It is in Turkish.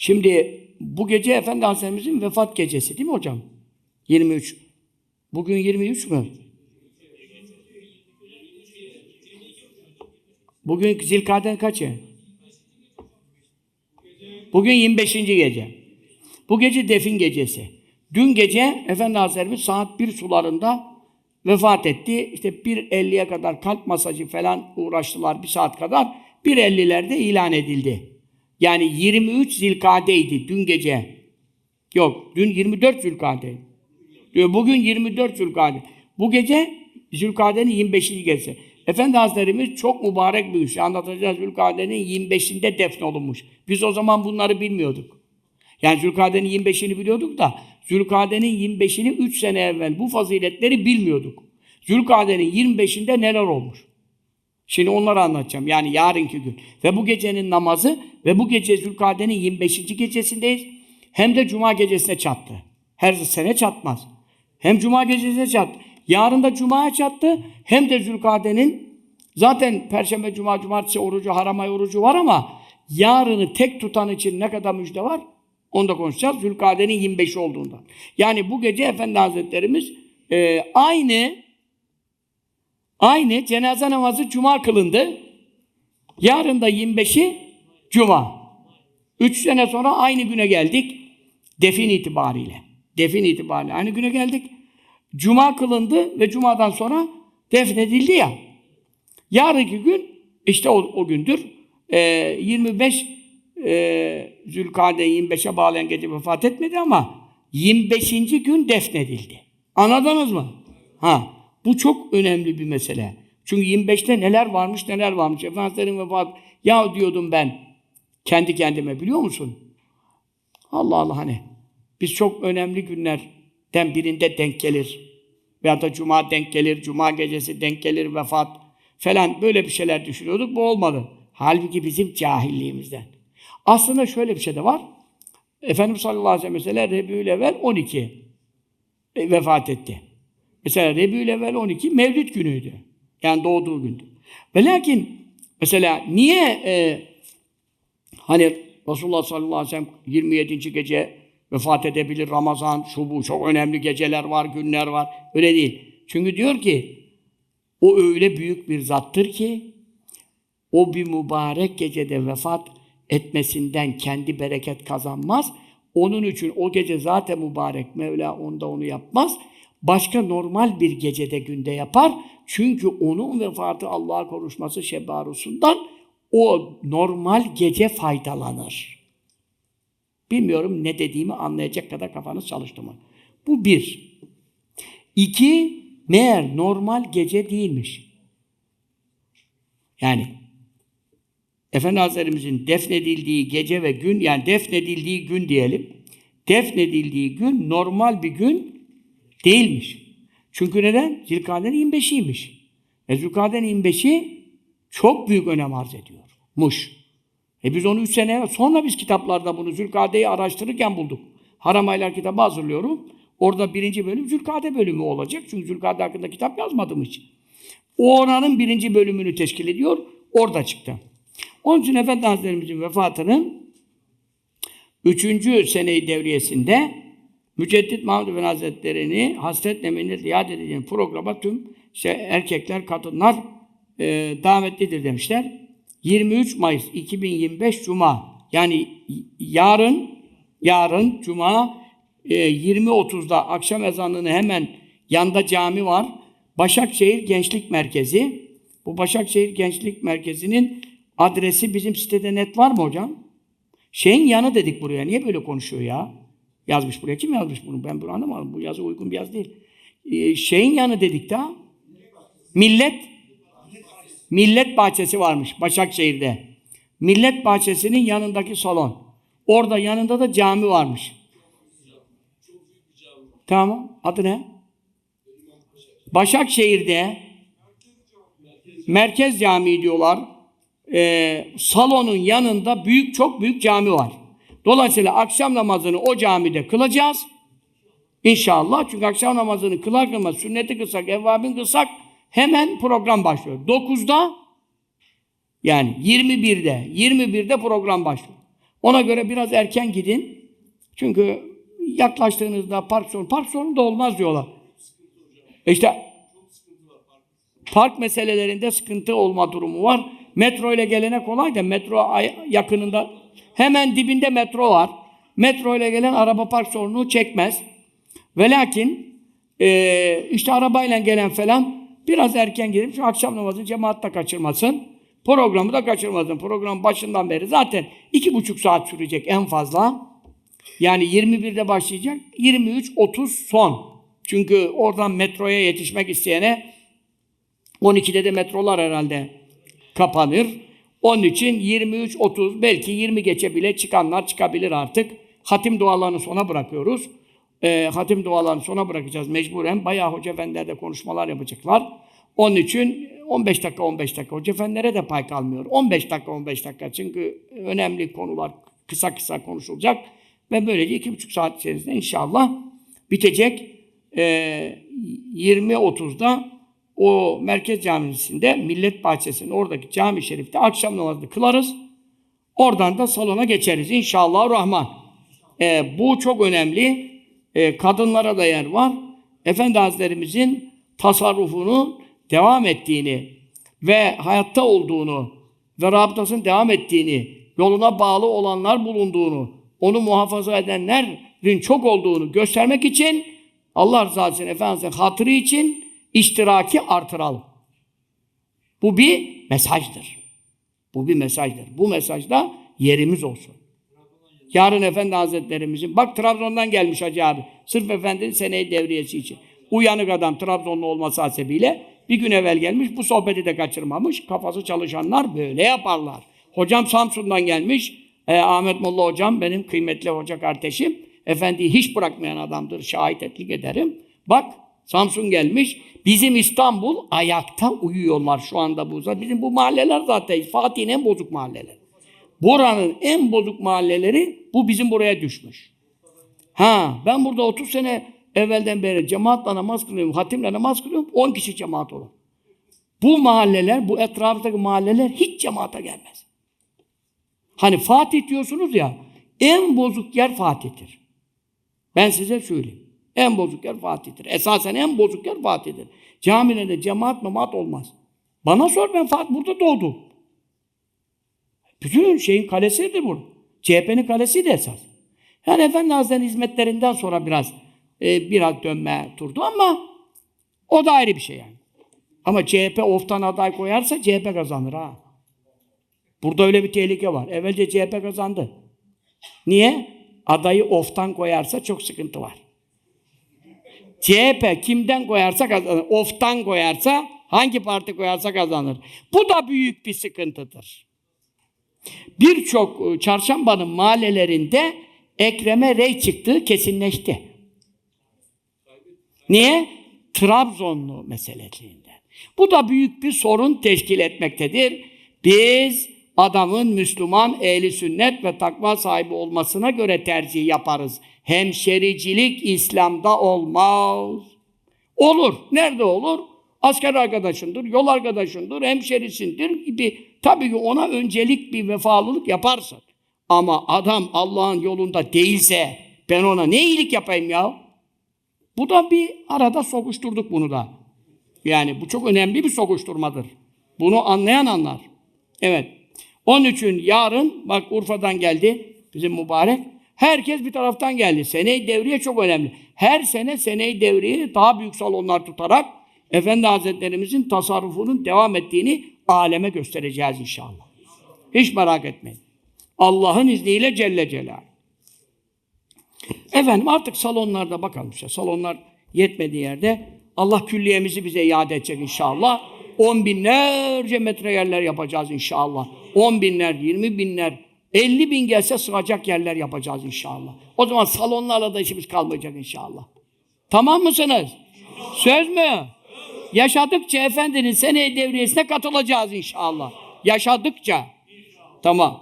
Şimdi bu gece Efendi Hazretlerimizin vefat gecesi değil mi hocam? 23. Bugün 23 mü? Bugün Zilkaden kaçı? Bugün 25. gece. Bu gece defin gecesi. Dün gece Efendi Hazretlerimiz saat 1 sularında vefat etti. İşte 1.50'ye kadar kalp masajı falan uğraştılar bir saat kadar. 1.50'lerde ilan edildi. Yani 23 Zilkade'ydi dün gece. Yok, dün 24 Zülkade. Diyor bugün 24 Zülkade. Bu gece Zülkade'nin 25. gecesi. Efendi Hazretlerimiz çok mübarek bir iş. Anlatacağız Zülkade'nin 25'inde defnolunmuş. Biz o zaman bunları bilmiyorduk. Yani Zülkade'nin 25'ini biliyorduk da Zülkade'nin 25'ini 3 sene evvel bu faziletleri bilmiyorduk. Zülkade'nin 25'inde neler olmuş? Şimdi onları anlatacağım. Yani yarınki gün. Ve bu gecenin namazı ve bu gece Zülkade'nin 25. gecesindeyiz. Hem de Cuma gecesine çattı. Her sene çatmaz. Hem Cuma gecesine çattı. Yarın da Cuma'ya çattı. Hem de Zülkade'nin zaten Perşembe, Cuma, Cumartesi orucu, haram ay orucu var ama yarını tek tutan için ne kadar müjde var? Onu da konuşacağız. Zülkade'nin 25'i olduğundan. Yani bu gece Efendi Hazretlerimiz e, aynı aynı cenaze namazı Cuma kılındı. Yarın da 25'i Cuma. Üç sene sonra aynı güne geldik. Defin itibariyle. Defin itibariyle aynı güne geldik. Cuma kılındı ve Cuma'dan sonra defnedildi ya. Yarınki gün işte o, o gündür. Ee, 25 e, Zülkade 25'e bağlayan gece vefat etmedi ama 25. gün defnedildi. Anladınız mı? Ha, bu çok önemli bir mesele. Çünkü 25'te neler varmış neler varmış. Efendimizlerin vefat ya diyordum ben kendi kendime biliyor musun? Allah Allah hani biz çok önemli günlerden birinde denk gelir. Veya da cuma denk gelir, cuma gecesi denk gelir, vefat falan böyle bir şeyler düşünüyorduk. Bu olmadı. Halbuki bizim cahilliğimizden. Aslında şöyle bir şey de var. Efendimiz sallallahu aleyhi ve sellem Rebiül Evvel 12 e, vefat etti. Mesela Rebiül Evvel 12 Mevlid günüydü. Yani doğduğu gündü. Ve lakin mesela niye e, hani Resulullah sallallahu aleyhi ve sellem 27. gece vefat edebilir Ramazan, şu bu çok önemli geceler var, günler var. Öyle değil. Çünkü diyor ki o öyle büyük bir zattır ki o bir mübarek gecede vefat etmesinden kendi bereket kazanmaz. Onun için o gece zaten mübarek. Mevla onda onu yapmaz. Başka normal bir gecede günde yapar. Çünkü onun vefatı Allah'a konuşması şebarusundan o normal gece faydalanır. Bilmiyorum ne dediğimi anlayacak kadar kafanız çalıştı mı? Bu bir. İki, meğer normal gece değilmiş. Yani Efendi Hazretlerimizin defnedildiği gece ve gün, yani defnedildiği gün diyelim, defnedildiği gün normal bir gün değilmiş. Çünkü neden? Zilkade'nin 25'iymiş. E Zilkade'nin 25'i çok büyük önem arz ediyor. Muş. E biz onu üç sene sonra biz kitaplarda bunu Zülkade'yi araştırırken bulduk. Haram Aylar kitabı hazırlıyorum. Orada birinci bölüm Zülkade bölümü olacak. Çünkü Zülkade hakkında kitap yazmadığım için. O oranın birinci bölümünü teşkil ediyor. Orada çıktı. Onun için Efendi Hazretlerimizin vefatının üçüncü seneyi devriyesinde Müceddit Mahmud Efendi Hazretleri'ni hasretle minnet yad edeceğim programa tüm işte erkekler, kadınlar e, davetlidir demişler. 23 Mayıs 2025 Cuma yani yarın yarın Cuma e, 20.30'da akşam ezanını hemen yanda cami var. Başakşehir Gençlik Merkezi. Bu Başakşehir Gençlik Merkezi'nin adresi bizim sitede net var mı hocam? Şeyin yanı dedik buraya. Niye böyle konuşuyor ya? Yazmış buraya. Kim yazmış bunu? Ben bunu anlamadım. Bu yazı uygun bir yaz değil. Ee, şeyin yanı dedik daha. Millet Millet Bahçesi varmış Başakşehir'de. Millet Bahçesi'nin yanındaki salon. Orada yanında da cami varmış. Tamam. Adı ne? Başakşehir'de Merkez Camii diyorlar. Ee, salonun yanında büyük çok büyük cami var. Dolayısıyla akşam namazını o camide kılacağız. İnşallah. Çünkü akşam namazını kılar kılmaz sünneti kılsak, evvabin kılsak hemen program başlıyor. 9'da yani 21'de 21'de program başlıyor. Ona göre biraz erken gidin. Çünkü yaklaştığınızda park sorunu, park sorunu da olmaz diyorlar. İşte park meselelerinde sıkıntı olma durumu var. Metro ile gelene kolay da metro yakınında hemen dibinde metro var. Metro ile gelen araba park sorunu çekmez. Ve lakin eee, işte arabayla gelen falan biraz erken gidip şu akşam namazını cemaatle kaçırmasın. Programı da kaçırmasın. Program başından beri zaten iki buçuk saat sürecek en fazla. Yani 21'de başlayacak. 23-30 son. Çünkü oradan metroya yetişmek isteyene 12'de de metrolar herhalde kapanır. Onun için 23-30 belki 20 geçe bile çıkanlar çıkabilir artık. Hatim dualarını sona bırakıyoruz. Ee, hatim dualarını sona bırakacağız mecburen. Bayağı hoca efendiler de konuşmalar yapacaklar. Onun için 15 dakika 15 dakika. Hoca efendilere de pay kalmıyor. 15 dakika 15 dakika. Çünkü önemli konular kısa kısa konuşulacak. Ve böylece iki buçuk saat içerisinde inşallah bitecek. Ee, 20.30'da o merkez camisinde Millet Bahçesi'nin oradaki cami şerifte akşam namazını kılarız. Oradan da salona geçeriz inşallah rahman. Ee, bu çok önemli. Ee, kadınlara da yer var. Efendi Hazretlerimizin tasarrufunun devam ettiğini ve hayatta olduğunu ve rabıtasının devam ettiğini, yoluna bağlı olanlar bulunduğunu, onu muhafaza edenlerin çok olduğunu göstermek için Allah rızası için, Efendimiz'in hatırı için iştiraki artıralım. Bu bir mesajdır. Bu bir mesajdır. Bu mesajda yerimiz olsun. Yarın Efendi Hazretlerimizin, bak Trabzon'dan gelmiş Hacı abi. Sırf Efendi'nin seneyi devriyesi için. Uyanık adam Trabzonlu olması hasebiyle bir gün evvel gelmiş, bu sohbeti de kaçırmamış. Kafası çalışanlar böyle yaparlar. Hocam Samsun'dan gelmiş. E, Ahmet Molla hocam benim kıymetli hoca kardeşim. Efendiyi hiç bırakmayan adamdır. Şahit etlik ederim. Bak Samsun gelmiş. Bizim İstanbul ayakta uyuyorlar şu anda bu. Bizim bu mahalleler zaten Fatih'in en bozuk mahalleleri. Buranın en bozuk mahalleleri bu bizim buraya düşmüş. Ha ben burada 30 sene evvelden beri cemaatle namaz kılıyorum, hatimle namaz kılıyorum. 10 kişi cemaat olur. Bu mahalleler, bu etraftaki mahalleler hiç cemaate gelmez. Hani Fatih diyorsunuz ya, en bozuk yer Fatih'tir. Ben size söyleyeyim. En bozuk yer Fatih'tir. Esasen en bozuk yer Fatih'tir. Camilerde cemaat memaat olmaz. Bana sor ben Fatih burada doğdum. Bütün şeyin kalesidir bu. CHP'nin kalesiydi esas. Yani Efendi Hazretleri'nin hizmetlerinden sonra biraz e, biraz dönme turdu ama o da ayrı bir şey yani. Ama CHP oftan aday koyarsa CHP kazanır ha. Burada öyle bir tehlike var. Evvelce CHP kazandı. Niye? Adayı oftan koyarsa çok sıkıntı var. CHP kimden koyarsa kazanır. Oftan koyarsa hangi parti koyarsa kazanır. Bu da büyük bir sıkıntıdır. Birçok e, çarşambanın mahallelerinde Ekrem'e rey çıktığı kesinleşti. Niye? Trabzonlu meselesinden. Bu da büyük bir sorun teşkil etmektedir. Biz adamın Müslüman, ehli sünnet ve takva sahibi olmasına göre tercih yaparız. Hemşericilik İslam'da olmaz. Olur. Nerede olur? Asker arkadaşındır, yol arkadaşındır, hemşerisindir gibi. Tabii ki ona öncelik bir vefalılık yaparsın. Ama adam Allah'ın yolunda değilse ben ona ne iyilik yapayım ya? Bu da bir arada sokuşturduk bunu da. Yani bu çok önemli bir sokuşturmadır. Bunu anlayan anlar. Evet. Onun için yarın bak Urfa'dan geldi bizim mübarek. Herkes bir taraftan geldi. Sene-i devriye çok önemli. Her sene sene-i devriye daha büyük salonlar tutarak Efendi Hazretlerimizin tasarrufunun devam ettiğini aleme göstereceğiz inşallah. Hiç merak etmeyin. Allah'ın izniyle Celle Celal. Efendim artık salonlarda bakalım işte. Salonlar yetmediği yerde Allah külliyemizi bize iade edecek inşallah. On binlerce metre yerler yapacağız inşallah. On binler, yirmi binler, elli bin gelse sığacak yerler yapacağız inşallah. O zaman salonlarla da işimiz kalmayacak inşallah. Tamam mısınız? Söz mü? Yaşadıkça efendinin sene devriyesine katılacağız inşallah. Yaşadıkça. Tamam.